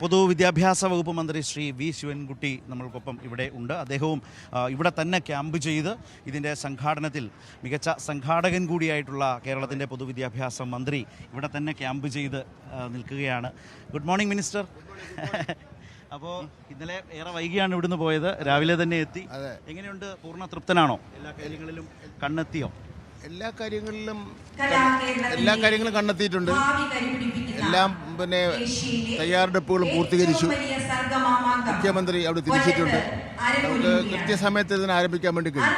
പൊതുവിദ്യാഭ്യാസ വകുപ്പ് മന്ത്രി ശ്രീ വി ശിവൻകുട്ടി നമ്മൾക്കൊപ്പം ഇവിടെ ഉണ്ട്. അദ്ദേഹവും ഇവിടെ തന്നെ ക്യാമ്പ് ചെയ്ത് ഇതിന്റെ സംഘാടനത്തിൽ മികച്ച സംഘാടകൻ കൂടിയായിട്ടുള്ള കേരളത്തിന്റെ പൊതുവിദ്യാഭ്യാസ മന്ത്രി ഇവിടെ തന്നെ ക്യാമ്പ് ചെയ്ത് നിൽക്കുകയാണ്. ഗുഡ് മോർണിംഗ് മിനിസ്റ്റർ അപ്പോൾ ഇന്നലെ ഏറെ വൈകിയാണ് ഇവിടുന്ന് പോയത്. രാവിലെ തന്നെ എത്തി. എങ്ങനെയുണ്ട്? പൂർണ തൃപ്തനാണോ? എല്ലാ കാര്യങ്ങളിലും കണ്ണെത്തിയോ? എല്ലാ കാര്യങ്ങളിലും എല്ലാ കാര്യങ്ങളും കണ്ടെത്തിയിട്ടുണ്ട്. എല്ലാം പിന്നെ തയ്യാറെടുപ്പുകളും പൂർത്തീകരിച്ചു. മുഖ്യമന്ത്രി അവിടെ തിരിച്ചിട്ടുണ്ട് നമുക്ക്. കൃത്യസമയത്ത് ഇതിനെ ആരംഭിക്കാൻ വേണ്ടി കഴിയും.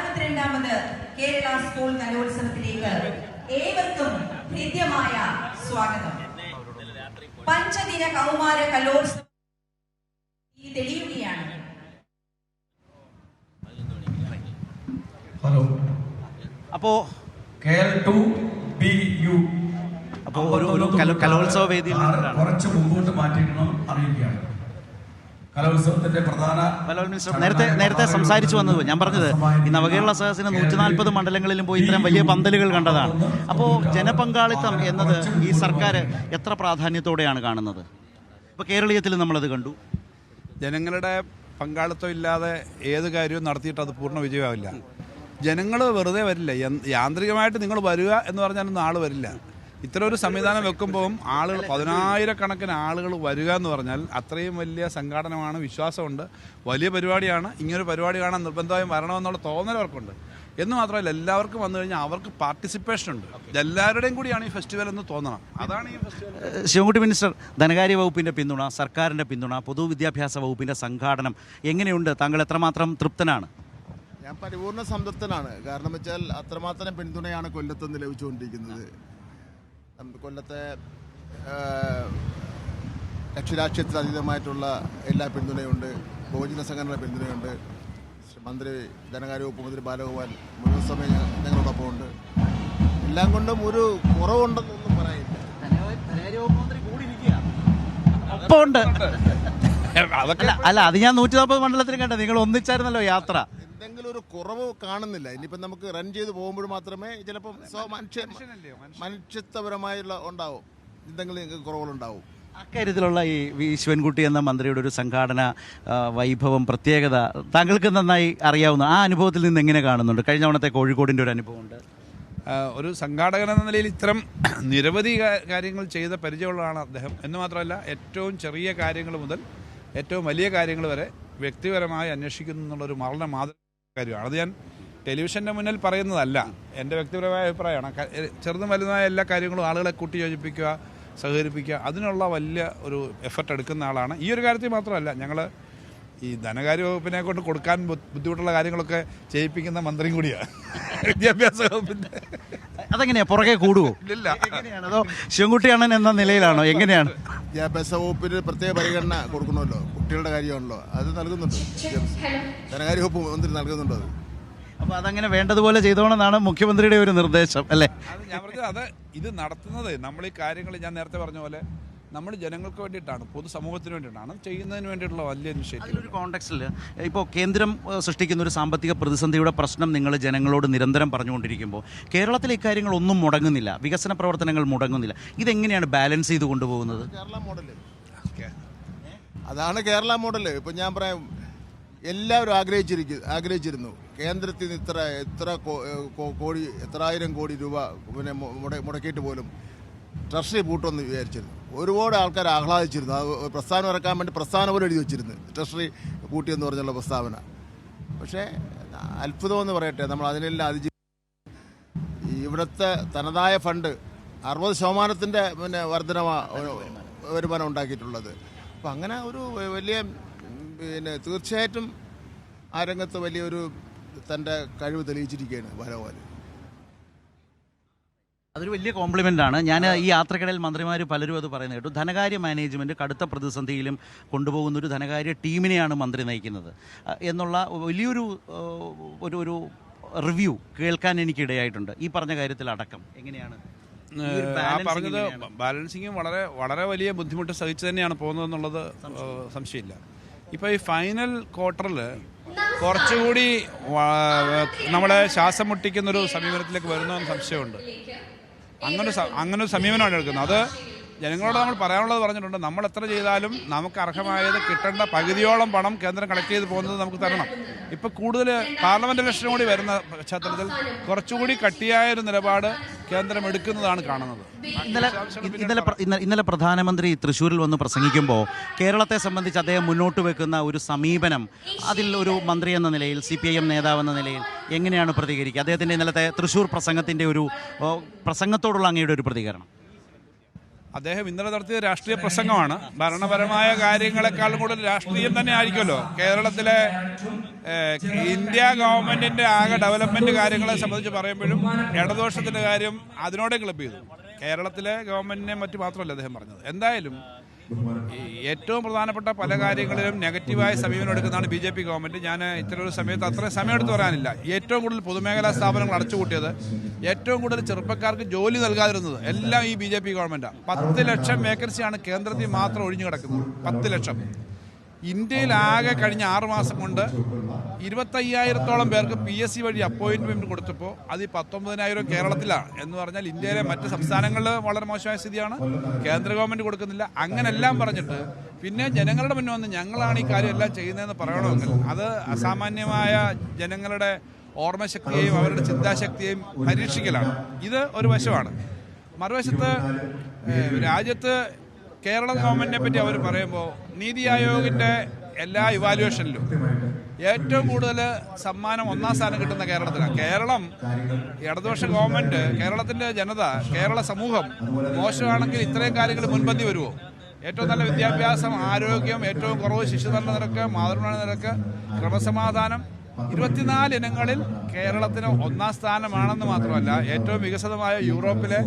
കേരള സ്കൂൾ കലോത്സവത്തിലേക്ക് ഏവർക്കും ഹൃദ്യമായ സ്വാഗതം. പഞ്ചദിന കൗമാര കലോത്സവം തെളിയുകയാണ്. ഹലോ. അപ്പോൾ അപ്പോൾ ഒരു ഒരു കലോ കലോത്സവ വേദിയിൽ കുറച്ച് മുമ്പോട്ട് മാറ്റിയിടണം അറിയിക്കുകയാണ്. കലോത്സവത്തിന്റെ പ്രധാന നേരത്തെ നേരത്തെ സംസാരിച്ചു വന്നത് ഞാൻ പറഞ്ഞത് ഈ നവകേരള സദസ്സിന് നൂറ്റി നാൽപ്പത് മണ്ഡലങ്ങളിലും പോയി ഇത്തരം വലിയ പന്തലുകൾ കണ്ടതാണ്. അപ്പോൾ ജനപങ്കാളിത്തം എന്നത് ഈ സർക്കാർ എത്ര പ്രാധാന്യത്തോടെയാണ് കാണുന്നത്? ഇപ്പോൾ കേരളീയത്തിൽ നമ്മളത് കണ്ടു. ജനങ്ങളുടെ പങ്കാളിത്തം ഇല്ലാതെ ഏത് കാര്യവും നടത്തിയിട്ട് അത് പൂർണ വിജയമാവില്ല. ജനങ്ങൾ വെറുതെ വരില്ല. യാന്ത്രികമായിട്ട് നിങ്ങൾ വരിക എന്ന് പറഞ്ഞാലൊന്നും ആൾ വരില്ല. ഇത്ര ഒരു സംവിധാനം വെക്കുമ്പോൾ ആളുകൾ പതിനായിരക്കണക്കിന് ആളുകൾ വരിക എന്ന് പറഞ്ഞാൽ അത്രയും വലിയ സംഘാടനമാണ് വിശ്വാസമുണ്ട്. വലിയ പരിപാടിയാണ്. ഇങ്ങനൊരു പരിപാടി കാണാൻ നിർബന്ധമായും വരണമെന്നുള്ള തോന്നൽ അവർക്കുണ്ട്. എന്ന് മാത്രമല്ല എല്ലാവർക്കും വന്നു കഴിഞ്ഞാൽ അവർക്ക് പാർട്ടിസിപ്പേഷൻ ഉണ്ട്. എല്ലാവരുടെയും കൂടിയാണ് ഈ ഫെസ്റ്റിവൽ എന്ന് തോന്നണം. അതാണ് ഈ ഫെസ്റ്റിവൽ ശിവൻകുട്ടി മിനിസ്റ്റർ ധനകാര്യ വകുപ്പിന്റെ പിന്തുണ സർക്കാരിന്റെ പിന്തുണ പൊതുവിദ്യാഭ്യാസ വകുപ്പിന്റെ സംഘാടനം എങ്ങനെയുണ്ട്? താങ്കൾ എത്രമാത്രം തൃപ്തനാണ്? ഞാൻ പരിപൂർണ സംതൃപ്തനാണ്. കാരണം വെച്ചാൽ അത്രമാത്രം പിന്തുണയാണ് കൊല്ലത്ത് നിന്ന് ലഭിച്ചുകൊണ്ടിരിക്കുന്നത്. കൊല്ലത്തെ ആ, അക്ഷരാക്ഷ്യത്തിലതീതമായിട്ടുള്ള എല്ലാ പിന്തുണയുണ്ട്. ബഹുജന സംഘടനയുടെ പിന്തുണയുണ്ട്. മന്ത്രി ധനകാര്യ വകുപ്പ് മന്ത്രി ബാലഗോപാൽ മുഴുവൻ സമയം ഞങ്ങളോടൊപ്പം ഉണ്ട്. എല്ലാം കൊണ്ടും ഒരു കുറവുണ്ടെന്നൊന്നും പറയില്ല. അതൊക്കെ അല്ല അത് ഞാൻ നൂറ്റി നാൽപ്പത് മണ്ഡലത്തിൽ കണ്ടത് നിങ്ങൾ ഒന്നിച്ചായിരുന്നല്ലോ യാത്ര. ഒരു കുറവ് കാണുന്നില്ല. ഇനിയിപ്പം നമുക്ക് റൺ ചെയ്ത് പോകുമ്പോൾ മാത്രമേ ചിലപ്പം സ്വ മനുഷ്യ മനുഷ്യത്വപരമായുള്ള ഉണ്ടാവും. എന്തെങ്കിലും കുറവുകളുണ്ടാവും. അക്കാര്യത്തിലുള്ള ഈ വി ശിവൻകുട്ടി എന്ന മന്ത്രിയുടെ ഒരു സംഘാടന വൈഭവം പ്രത്യേകത താങ്കൾക്ക് നന്നായി അറിയാവുന്ന ആ അനുഭവത്തിൽ നിന്ന് എങ്ങനെ കാണുന്നുണ്ട്? കഴിഞ്ഞ തവണത്തെ കോഴിക്കോടിന്റെ ഒരു അനുഭവമുണ്ട്. ഒരു സംഘാടകൻ എന്ന നിലയിൽ ഇത്തരം നിരവധി കാര്യങ്ങൾ ചെയ്ത പരിചയമുള്ളതാണ് അദ്ദേഹം. എന്ന് മാത്രമല്ല ഏറ്റവും ചെറിയ കാര്യങ്ങൾ മുതൽ ഏറ്റവും വലിയ കാര്യങ്ങൾ വരെ വ്യക്തിപരമായി അന്വേഷിക്കുന്നു എന്നുള്ളൊരു മരണ മാതൃ കാര്യമാണ്. അത് ഞാൻ ടെലിവിഷന്റെ മുന്നിൽ പറയുന്നതല്ല. എന്റെ വ്യക്തിപരമായ അഭിപ്രായമാണ്. ചെറുതും വലുതുമായ എല്ലാ കാര്യങ്ങളും ആളുകളെ കൂട്ടി യോജിപ്പിക്കുക സഹകരിപ്പിക്കുക അതിനുള്ള വലിയ ഒരു എഫർട്ട് എടുക്കുന്ന ആളാണ്. ഈ ഒരു കാര്യത്തിൽ മാത്രമല്ല ഞങ്ങൾ ഈ ധനകാര്യ വകുപ്പിനെ കൊണ്ട് കൊടുക്കാൻ ബുദ്ധിമുട്ടുള്ള കാര്യങ്ങളൊക്കെ ചെയ്യിപ്പിക്കുന്ന മന്ത്രിയും കൂടിയാണ് വിദ്യാഭ്യാസ വകുപ്പിന്റെ അതെങ്ങനെയാണ് പുറകെ കൂടുവോ? ഇല്ല അതോ ശിവൻകുട്ടിയാണൻ എന്ന നിലയിലാണോ? എങ്ങനെയാണ്? വിദ്യാഭ്യാസ വകുപ്പിന് പ്രത്യേക പരിഗണന കൊടുക്കണമല്ലോ. കുട്ടികളുടെ കാര്യമാണല്ലോ. അത് നൽകുന്നുണ്ട്. ധനകാര്യ വകുപ്പ് മന്ത്രി നൽകുന്നുണ്ട് അത്. അപ്പോൾ അതങ്ങനെ വേണ്ടതുപോലെ ചെയ്തോണമെന്നാണ് മുഖ്യമന്ത്രിയുടെ ഒരു നിർദ്ദേശം അല്ലേ? അത് ഞാൻ പറഞ്ഞത് അത് ഇത് നടത്തുന്നത് നമ്മൾ ഈ കാര്യങ്ങൾ ഞാൻ നേരത്തെ പറഞ്ഞ പോലെ നമ്മൾ ജനങ്ങൾക്ക് വേണ്ടിയിട്ടാണ് പൊതുസമൂഹത്തിന് വേണ്ടിയിട്ടാണ് ചെയ്യുന്നതിന് വേണ്ടിയിട്ടുള്ള വലിയ ഇനിഷ്യേറ്റീവ്. ഒരു കോണ്ടെക്സ്റ്റിൽ ഇപ്പോൾ കേന്ദ്രം സൃഷ്ടിക്കുന്ന ഒരു സാമ്പത്തിക പ്രതിസന്ധിയുടെ പ്രശ്നം നിങ്ങൾ ജനങ്ങളോട് നിരന്തരം പറഞ്ഞുകൊണ്ടിരിക്കുമ്പോൾ കേരളത്തിലെ ഇക്കാര്യങ്ങളൊന്നും മുടങ്ങുന്നില്ല വികസന പ്രവർത്തനങ്ങൾ മുടങ്ങുന്നില്ല. ഇതെങ്ങനെയാണ് ബാലൻസ് ചെയ്ത് കൊണ്ടുപോകുന്നത്? കേരള മോഡൽ. അതാണ് കേരള മോഡൽ ഇപ്പം ഞാൻ പറയാം എല്ലാവരും ആഗ്രഹിച്ചിരിക്കും ആഗ്രഹിച്ചിരുന്നു. കേന്ദ്രത്തിൽ നിന്ന് ഇത്ര എത്ര കോടി എത്ര കോടി എത്രായിരം കോടി രൂപ പിന്നെ മുടക്കിയിട്ട് പോലും ട്രഷറി പൂട്ടുമെന്ന് വിചാരിച്ചിരുന്നു. ഒരുപാട് ആൾക്കാർ ആഹ്ലാദിച്ചിരുന്നു. ആ പ്രസ്ഥാനം ഇറക്കാൻ വേണ്ടി പ്രസ്ഥാനം പോലെ എഴുതി വെച്ചിരുന്നു. ട്രഷറി കൂട്ടിയെന്ന് പറഞ്ഞുള്ള പ്രസ്താവന. പക്ഷേ അത്ഭുതമെന്ന് പറയട്ടെ നമ്മൾ അതിനെല്ലാം അതിജീവി ഇവിടുത്തെ തനതായ ഫണ്ട് അറുപത് ശതമാനത്തിന്റെ പിന്നെ വർധന വരുമാനം ഉണ്ടാക്കിയിട്ടുള്ളത്. അപ്പം അങ്ങനെ ഒരു വലിയ പിന്നെ തീർച്ചയായിട്ടും ആ രംഗത്ത് വലിയൊരു തന്റെ കഴിവ് തെളിയിച്ചിരിക്കുകയാണ് ബാലഗോപാൽ അതൊരു വലിയ കോംപ്ലിമെന്റ് ആണ്. ഞാൻ ഈ യാത്രക്കിടയിൽ മന്ത്രിമാർ പലരും അത് പറയുന്നത് കേട്ടു. ധനകാര്യ മാനേജ്മെന്റ് കടുത്ത പ്രതിസന്ധിയിലും കൊണ്ടുപോകുന്ന ഒരു ധനകാര്യ ടീമിനെയാണ് മന്ത്രി നയിക്കുന്നത്. എന്നുള്ള വലിയൊരു ഒരു ഒരു റിവ്യൂ കേൾക്കാൻ എനിക്കിടയായിട്ടുണ്ട്. ഈ പറഞ്ഞ കാര്യത്തിൽ അടക്കം എങ്ങനെയാണ് ആ പറഞ്ഞത്? ബാലൻസിങ് വളരെ വളരെ വലിയ ബുദ്ധിമുട്ട് സഹിച്ച് തന്നെയാണ് പോകുന്നതെന്നുള്ളത് എന്നുള്ളത് സംശയമില്ല. ഇപ്പോൾ ഈ ഫൈനൽ ക്വാർട്ടറിൽ കുറച്ചുകൂടി നമ്മളെ ശ്വാസം മുട്ടിക്കുന്നൊരു സമീപനത്തിലേക്ക് വരുന്നതെന്ന് സംശയമുണ്ട്. അങ്ങനെ അങ്ങനെ ഒരു സമീപനമാണ് എടുക്കുന്നത്. അത് ജനങ്ങളോട് നമ്മൾ പറയാനുള്ളത് പറഞ്ഞിട്ടുണ്ട്. നമ്മൾ എത്ര ചെയ്താലും നമുക്ക് അർഹമായത് കിട്ടേണ്ട പകുതിയോളം പണം കേന്ദ്രം കളക്ട് ചെയ്ത് പോകുന്നത് നമുക്ക് തരണം. ഇപ്പം കൂടുതൽ പാർലമെന്റ് ഇലക്ഷൻ കൂടി വരുന്ന പശ്ചാത്തലത്തിൽ കുറച്ചുകൂടി കട്ടിയായ ഒരു നിലപാട് കേന്ദ്രം എടുക്കുന്നതാണ് കാണുന്നത്. ഇന്നലെ ഇന്നലെ ഇന്നലെ പ്രധാനമന്ത്രി തൃശ്ശൂരിൽ വന്ന് പ്രസംഗിക്കുമ്പോൾ കേരളത്തെ സംബന്ധിച്ച് അദ്ദേഹം മുന്നോട്ട് വെക്കുന്ന ഒരു സമീപനം അതിൽ ഒരു മന്ത്രി എന്ന നിലയിൽ സി പി ഐ എം നേതാവ് എന്ന നിലയിൽ എങ്ങനെയാണ് പ്രതികരിക്കുക? അദ്ദേഹത്തിന്റെ ഇന്നലത്തെ തൃശ്ശൂർ പ്രസംഗത്തിന്റെ ഒരു പ്രസംഗത്തോടുള്ള അങ്ങയുടെ ഒരു പ്രതികരണം. അദ്ദേഹം ഇന്നലെ നടത്തിയ രാഷ്ട്രീയ പ്രസംഗമാണ്. ഭരണപരമായ കാര്യങ്ങളെക്കാളും കൂടുതൽ രാഷ്ട്രീയം തന്നെ ആയിരിക്കുമല്ലോ. കേരളത്തിലെ ഇന്ത്യ ഗവൺമെന്റിന്റെ ആകെ ഡെവലപ്മെന്റ് കാര്യങ്ങളെ സംബന്ധിച്ച് പറയുമ്പോഴും ഇടദോഷത്തിന്റെ കാര്യം അതിനോടെ ക്ലബ് ചെയ്തു. കേരളത്തിലെ ഗവൺമെന്റിനെ മറ്റു മാത്രമല്ല അദ്ദേഹം പറഞ്ഞത്. എന്തായാലും ഏറ്റവും പ്രധാനപ്പെട്ട പല കാര്യങ്ങളിലും നെഗറ്റീവായ സമീപനം എടുക്കുന്നതാണ് ബി ജെ പി ഗവൺമെന്റ് ഞാൻ ഇത്ര ഒരു സമയത്ത് അത്രയും സമയം എടുത്ത് പറയാനില്ല. ഏറ്റവും കൂടുതൽ പൊതുമേഖലാ സ്ഥാപനങ്ങൾ അടച്ചുകൂട്ടിയത് ഏറ്റവും കൂടുതൽ ചെറുപ്പക്കാർക്ക് ജോലി നൽകാതിരുന്നത് എല്ലാം ഈ ബി ജെ പി ഗവൺമെന്റാണ് പത്ത് ലക്ഷം വേക്കൻസിയാണ് കേന്ദ്രത്തിൽ മാത്രം ഒഴിഞ്ഞു കിടക്കുന്നത്. പത്ത് ലക്ഷം. ഇന്ത്യയിൽ ആകെ കഴിഞ്ഞ ആറ് മാസം കൊണ്ട് ഇരുപത്തയ്യായിരത്തോളം പേർക്ക് പി എസ് സി വഴി അപ്പോയിന്റ്മെന്റ് കൊടുത്തപ്പോൾ അത് ഈ പത്തൊമ്പതിനായിരം കേരളത്തിലാണ് എന്ന് പറഞ്ഞാൽ ഇന്ത്യയിലെ മറ്റ് സംസ്ഥാനങ്ങളിൽ വളരെ മോശമായ സ്ഥിതിയാണ്. കേന്ദ്ര ഗവൺമെന്റ് കൊടുക്കുന്നില്ല. അങ്ങനെല്ലാം പറഞ്ഞിട്ട് പിന്നെ ജനങ്ങളുടെ മുന്നിൽ വന്ന് ഞങ്ങളാണ് ഈ കാര്യം എല്ലാം ചെയ്യുന്നതെന്ന് പറയണമെങ്കിൽ അത് അസാമാന്യമായ ജനങ്ങളുടെ ഓർമ്മശക്തിയെയും അവരുടെ ചിന്താശക്തിയെയും പരീക്ഷിക്കലാണ്. ഇത് ഒരു വശമാണ്. മറുവശത്ത് രാജ്യത്ത് കേരള ഗവൺമെന്റിനെ പറ്റി അവർ പറയുമ്പോൾ നീതി ആയോഗിന്റെ എല്ലാ ഇവാലുവേഷനിലും ഏറ്റവും കൂടുതൽ സമ്മാനം ഒന്നാം സ്ഥാനം കിട്ടുന്ന കേരളത്തിലാണ് കേരളം ഇടതുപക്ഷ ഗവൺമെന്റ് കേരളത്തിന്റെ ജനത കേരള സമൂഹം മോശമാണെങ്കിൽ ഇത്രയും കാര്യങ്ങൾ മുൻപന്തി വരുമോ ഏറ്റവും നല്ല വിദ്യാഭ്യാസം ആരോഗ്യം ഏറ്റവും കുറവ് ശിശുമരണ നിരക്ക് മാതൃമരണ നിരക്ക് ക്രമസമാധാനം ഇരുപത്തിനാല് ഇനങ്ങളിൽ കേരളത്തിന് ഒന്നാം സ്ഥാനമാണെന്ന് മാത്രമല്ല ഏറ്റവും വികസിതമായ യൂറോപ്പിലെ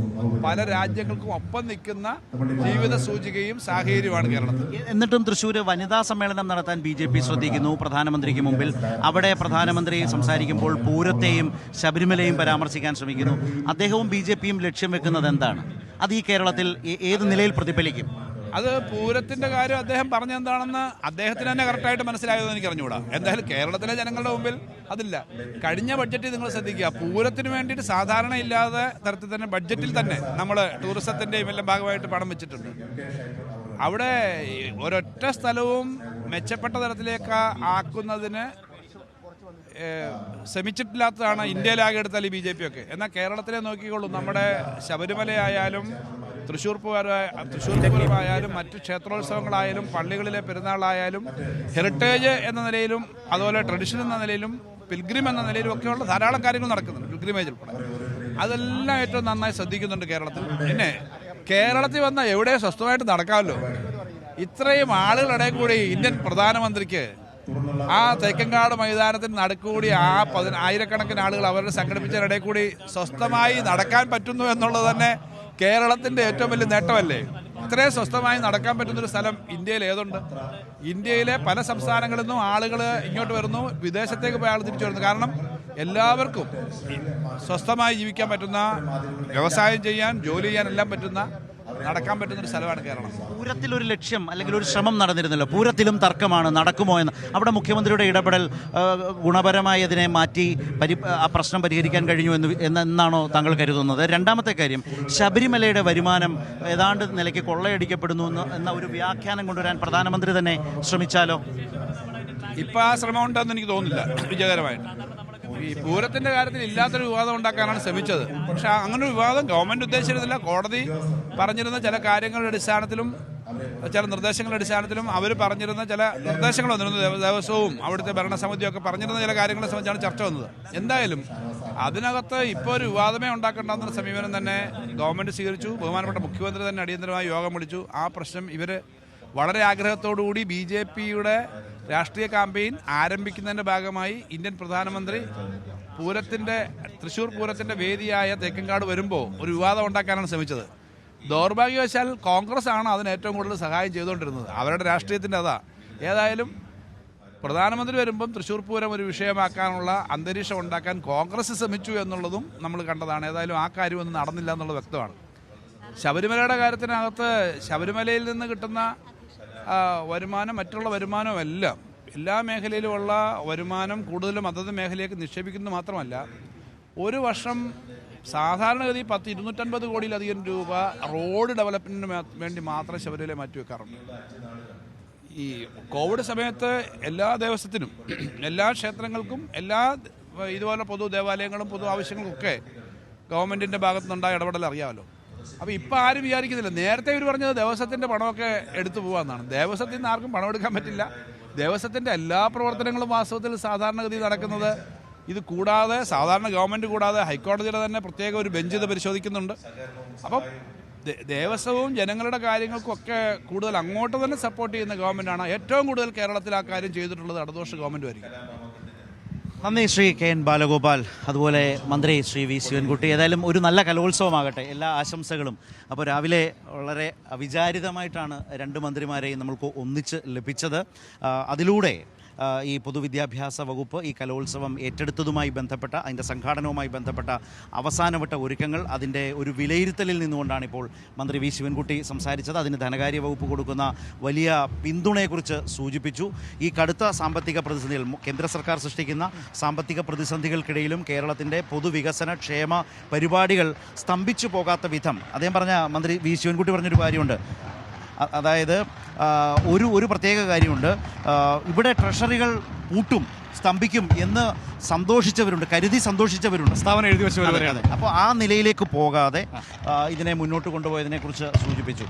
പല രാജ്യങ്ങൾക്കും ഒപ്പം നിൽക്കുന്ന ജീവിത സൂചികയും സാഹചര്യമാണ് കേരളത്തിൽ. എന്നിട്ടും തൃശ്ശൂർ വനിതാ സമ്മേളനം നടത്താൻ ബി ജെ പി ശ്രദ്ധിക്കുന്നു. പ്രധാനമന്ത്രിക്ക് മുമ്പിൽ അവിടെ പ്രധാനമന്ത്രി സംസാരിക്കുമ്പോൾ പൂരത്തെയും ശബരിമലയും പരാമർശിക്കാൻ ശ്രമിക്കുന്നു. അദ്ദേഹവും ബി ജെ പിയും ലക്ഷ്യം വെക്കുന്നത് എന്താണ്? അത് ഈ കേരളത്തിൽ ഏത് നിലയിൽ പ്രതിഫലിക്കും? അത് പൂരത്തിന്റെ കാര്യം അദ്ദേഹം പറഞ്ഞെന്താണെന്ന് അദ്ദേഹത്തിന് തന്നെ കറക്റ്റായിട്ട് മനസ്സിലായതെന്ന് എനിക്ക് അറിഞ്ഞുകൂടാ. എന്തായാലും കേരളത്തിലെ ജനങ്ങളുടെ മുമ്പിൽ അതില്ല. കഴിഞ്ഞ ബഡ്ജറ്റിൽ നിങ്ങൾ ശ്രദ്ധിക്കുക. പൂരത്തിന് വേണ്ടിയിട്ട് സാധാരണ ഇല്ലാതെ തരത്തിൽ തന്നെ ബഡ്ജറ്റിൽ തന്നെ നമ്മൾ ടൂറിസത്തിന്റെയും എല്ലാം ഭാഗമായിട്ട് പണം വെച്ചിട്ടുണ്ട്. അവിടെ ഒരൊറ്റ സ്ഥലവും മെച്ചപ്പെട്ട തരത്തിലേക്ക് ആക്കുന്നതിന് ശ്രമിച്ചിട്ടില്ലാത്തതാണ് ഇന്ത്യയിലാകെ എടുത്താൽ ബി ജെ പി ഒക്കെ. എന്നാൽ കേരളത്തിലെ നോക്കിക്കോളൂ നമ്മുടെ ശബരിമലയായാലും തൃശ്ശൂർ പൂരമായ തൃശ്ശൂർ പൂരമായാലും മറ്റ് ക്ഷേത്രോത്സവങ്ങളായാലും പള്ളികളിലെ പെരുന്നാളായാലും ഹെറിറ്റേജ് എന്ന നിലയിലും അതുപോലെ ട്രഡീഷൻ എന്ന നിലയിലും പിൽഗ്രിം എന്ന നിലയിലും ഒക്കെയുള്ള ധാരാളം കാര്യങ്ങൾ നടക്കുന്നുണ്ട് പിൽഗ്രിമേജ് ഉൾപ്പെടെ. അതെല്ലാം ഏറ്റവും നന്നായി ശ്രദ്ധിക്കുന്നുണ്ട് കേരളത്തിൽ. പിന്നെ കേരളത്തിൽ വന്ന എവിടെ സ്വസ്ഥമായിട്ട് നടക്കാമല്ലോ. ഇത്രയും ആളുകളുടെ കൂടി ഇന്ത്യൻ പ്രധാനമന്ത്രിക്ക് ആ തേക്കങ്കാട് മൈതാനത്തിന് നടുക്കൂടി ആ പതിനായിരക്കണക്കിന് ആളുകൾ അവരുടെ സംഘടിപ്പിച്ചതിനിടയിൽ കൂടി സ്വസ്ഥമായി നടക്കാൻ പറ്റുന്നു എന്നുള്ളത് തന്നെ കേരളത്തിന്റെ ഏറ്റവും വലിയ നേട്ടമല്ലേ? ഇത്രയും സ്വസ്ഥമായി നടക്കാൻ പറ്റുന്ന ഒരു സ്ഥലം ഇന്ത്യയിൽ ഏതുണ്ട്? ഇന്ത്യയിലെ പല സംസ്ഥാനങ്ങളിൽ നിന്നും ആളുകൾ ഇങ്ങോട്ട് വരുന്നു വിദേശത്തേക്ക് പോയ ആൾ തിരിച്ചു വരുന്നു. കാരണം എല്ലാവർക്കും സ്വസ്ഥമായി ജീവിക്കാൻ പറ്റുന്ന വ്യവസായം ചെയ്യാൻ ജോലി ചെയ്യാൻ എല്ലാം പറ്റുന്ന നടക്കാൻ പറ്റുന്ന ഒരു സ്ഥലമാണ് കേരളം. പൂരത്തിൽ ഒരു ലക്ഷ്യം അല്ലെങ്കിൽ ഒരു ശ്രമം നടന്നിരുന്നല്ലോ. പൂരത്തിലും തർക്കമാണ്. നടക്കുമോ എന്ന്. അവിടെ മുഖ്യമന്ത്രിയുടെ ഇടപെടൽ ഗുണപരമായി അതിനെ മാറ്റി പരി ആ പ്രശ്നം പരിഹരിക്കാൻ കഴിഞ്ഞു എന്ന് എന്ന് എന്നാണോ താങ്കൾ കരുതുന്നത്? രണ്ടാമത്തെ കാര്യം ശബരിമലയുടെ വരുമാനം ഏതാണ്ട് നിലയ്ക്ക് കൊള്ളയടിക്കപ്പെടുന്നു എന്ന് എന്ന ഒരു വ്യാഖ്യാനം കൊണ്ടുവരാൻ പ്രധാനമന്ത്രി തന്നെ ശ്രമിച്ചാലോ? ഇപ്പൊ ആ ശ്രമം ഉണ്ടെന്ന് എനിക്ക് തോന്നുന്നില്ല. വിജയകരമായിട്ട്. ഈ പൂരത്തിന്റെ കാര്യത്തിൽ ഇല്ലാത്തൊരു വിവാദം ഉണ്ടാക്കാനാണ് ശ്രമിച്ചത്. പക്ഷെ അങ്ങനെ ഒരു വിവാദം ഗവൺമെന്റ് ഉദ്ദേശിച്ചിരുന്നില്ല. കോടതി പറഞ്ഞിരുന്ന ചില കാര്യങ്ങളുടെ അടിസ്ഥാനത്തിലും ചില നിർദ്ദേശങ്ങളുടെ അടിസ്ഥാനത്തിലും അവർ പറഞ്ഞിരുന്ന ചില നിർദ്ദേശങ്ങൾ വന്നിരുന്നു. ദേവ- ദേവസ്വവും അവിടുത്തെ ഭരണസമിതിയും ഒക്കെ പറഞ്ഞിരുന്ന ചില കാര്യങ്ങളെ സംബന്ധിച്ചാണ് ചർച്ച വന്നത്. എന്തായാലും അതിനകത്ത് ഇപ്പോൾ ഒരു വിവാദമേ ഉണ്ടാക്കേണ്ടെന്ന സമീപനം തന്നെ ഗവൺമെന്റ് സ്വീകരിച്ചു. ബഹുമാനപ്പെട്ട മുഖ്യമന്ത്രി തന്നെ അടിയന്തരമായി യോഗം വിളിച്ചു. ആ പ്രശ്നം ഇവർ വളരെ ആഗ്രഹത്തോടുകൂടി ബി ജെ പിയുടെ രാഷ്ട്രീയ ക്യാമ്പയിൻ ആരംഭിക്കുന്നതിന്റെ ഭാഗമായി ഇന്ത്യൻ പ്രധാനമന്ത്രി പൂരത്തിന്റെ തൃശ്ശൂർ പൂരത്തിന്റെ വേദിയായ തേക്കങ്കാട് വരുമ്പോൾ ഒരു വിവാദം ഉണ്ടാക്കാനാണ് ശ്രമിച്ചത്. ദൗർഭാഗ്യവശാൽ കോൺഗ്രസ് ആണ് അതിന് ഏറ്റവും കൂടുതൽ സഹായം ചെയ്തുകൊണ്ടിരുന്നത്. അവരുടെ രാഷ്ട്രീയത്തിന്റെ അതാ. ഏതായാലും പ്രധാനമന്ത്രി വരുമ്പം തൃശ്ശൂർ പൂരം ഒരു വിഷയമാക്കാനുള്ള അന്തരീക്ഷം ഉണ്ടാക്കാൻ കോൺഗ്രസ് ശ്രമിച്ചു എന്നുള്ളതും നമ്മൾ കണ്ടതാണ്. ഏതായാലും ആ കാര്യമൊന്നും നടന്നില്ല എന്നുള്ളത് വ്യക്തമാണ്. ശബരിമലയുടെ കാര്യത്തിനകത്ത് ശബരിമലയിൽ നിന്ന് കിട്ടുന്ന വരുമാനം മറ്റുള്ള വരുമാനവും എല്ലാം. മേഖലയിലുമുള്ള വരുമാനം കൂടുതലും അതത് മേഖലയിലേക്ക് നിക്ഷേപിക്കുന്നത് മാത്രമല്ല ഒരു വർഷം സാധാരണഗതി പത്ത് ഇരുന്നൂറ്റൻപത് കോടിയിലധികം രൂപ റോഡ് ഡെവലപ്മെന്റിന് വേണ്ടി മാത്രം ശബരിമല മാറ്റിവെക്കാറുണ്ട് ഈ കോവിഡ് സമയത്ത് എല്ലാ ദേവസ്വത്തിനും എല്ലാ ക്ഷേത്രങ്ങൾക്കും എല്ലാ ഇതുപോലെ പൊതു ദേവാലയങ്ങളും പൊതു ആവശ്യങ്ങൾക്കൊക്കെ ഗവൺമെന്റിന്റെ ഭാഗത്തു നിന്നുണ്ടായ ഇടപെടൽ അറിയാമല്ലോ. അപ്പോൾ ഇപ്പം ആരും വിചാരിക്കുന്നില്ല. നേരത്തെ ഇവർ പറഞ്ഞത് ദേവസ്വത്തിന്റെ പണമൊക്കെ എടുത്തു പോകാമെന്നാണ് ദേവസ്വത്തിൽ നിന്ന് ആർക്കും പണം എടുക്കാൻ പറ്റില്ല. ദേവസ്വത്തിന്റെ എല്ലാ പ്രവർത്തനങ്ങളും വാസ്തവത്തിൽ സാധാരണഗതി നടക്കുന്നത് ഇത് കൂടാതെ സാധാരണ ഗവൺമെന്റ് കൂടാതെ ഹൈക്കോടതിയുടെ തന്നെ പ്രത്യേക ഒരു ബെഞ്ച് ഇത് പരിശോധിക്കുന്നുണ്ട്. അപ്പം ദേവസ്വവും ജനങ്ങളുടെ കാര്യങ്ങൾക്കൊക്കെ കൂടുതൽ അങ്ങോട്ട് തന്നെ സപ്പോർട്ട് ചെയ്യുന്ന ഗവൺമെന്റാണ് ഏറ്റവും കൂടുതൽ കേരളത്തിൽ ആ കാര്യം ചെയ്തിട്ടുള്ളത് ഇടതുപക്ഷ ഗവൺമെന്റ് ആയിരിക്കും നന്ദി ശ്രീ കെ എൻ ബാലഗോപാൽ അതുപോലെ മന്ത്രി ശ്രീ വി ശിവൻകുട്ടി. ഏതായാലും ഒരു നല്ല കലോത്സവമാകട്ടെ. എല്ലാ ആശംസകളും. അപ്പോൾ രാവിലെ വളരെ അവിചാരിതമായിട്ടാണ് രണ്ട് മന്ത്രിമാരെയും നമ്മൾക്ക് ഒന്നിച്ച് ലഭിച്ചത്. അതിലൂടെ ഈ പൊതുവിദ്യാഭ്യാസ വകുപ്പ് ഈ കലോത്സവം ഏറ്റെടുത്തതുമായി ബന്ധപ്പെട്ട അതിന്റെ സംഘാടനവുമായി ബന്ധപ്പെട്ട അവസാനവട്ട ഒരുക്കങ്ങൾ അതിന്റെ ഒരു വിലയിരുത്തലിൽ നിന്നുകൊണ്ടാണ് ഇപ്പോൾ മന്ത്രി വി. ശിവൻകുട്ടി സംസാരിച്ചത്. അതിന് ധനകാര്യ വകുപ്പ് കൊടുക്കുന്ന വലിയ പിന്തുണയെക്കുറിച്ച് സൂചിപ്പിച്ചു. ഈ കടുത്ത സാമ്പത്തിക പ്രതിസന്ധികൾ കേന്ദ്ര സർക്കാർ സൃഷ്ടിക്കുന്ന സാമ്പത്തിക പ്രതിസന്ധികൾക്കിടയിലും കേരളത്തിന്റെ പൊതുവികസന ക്ഷേമ പരിപാടികൾ സ്തംഭിച്ചു പോകാത്ത വിധം അദ്ദേഹം പറഞ്ഞ മന്ത്രി വി. ശിവൻകുട്ടി പറഞ്ഞൊരു കാര്യമുണ്ട്. അതായത് ഒരു ഒരു പ്രത്യേക കാര്യമുണ്ട്. ഇവിടെ ട്രഷറികൾ പൂട്ടും സ്തംഭിക്കും എന്ന് സന്തോഷിച്ചവരുണ്ട് കരുതി സന്തോഷിച്ചവരുണ്ട്. സ്ഥാപനം എഴുതി അതെ. അപ്പോൾ ആ നിലയിലേക്ക് പോകാതെ ഇതിനെ മുന്നോട്ട് കൊണ്ടുപോയതിനെക്കുറിച്ച് സൂചിപ്പിച്ചു.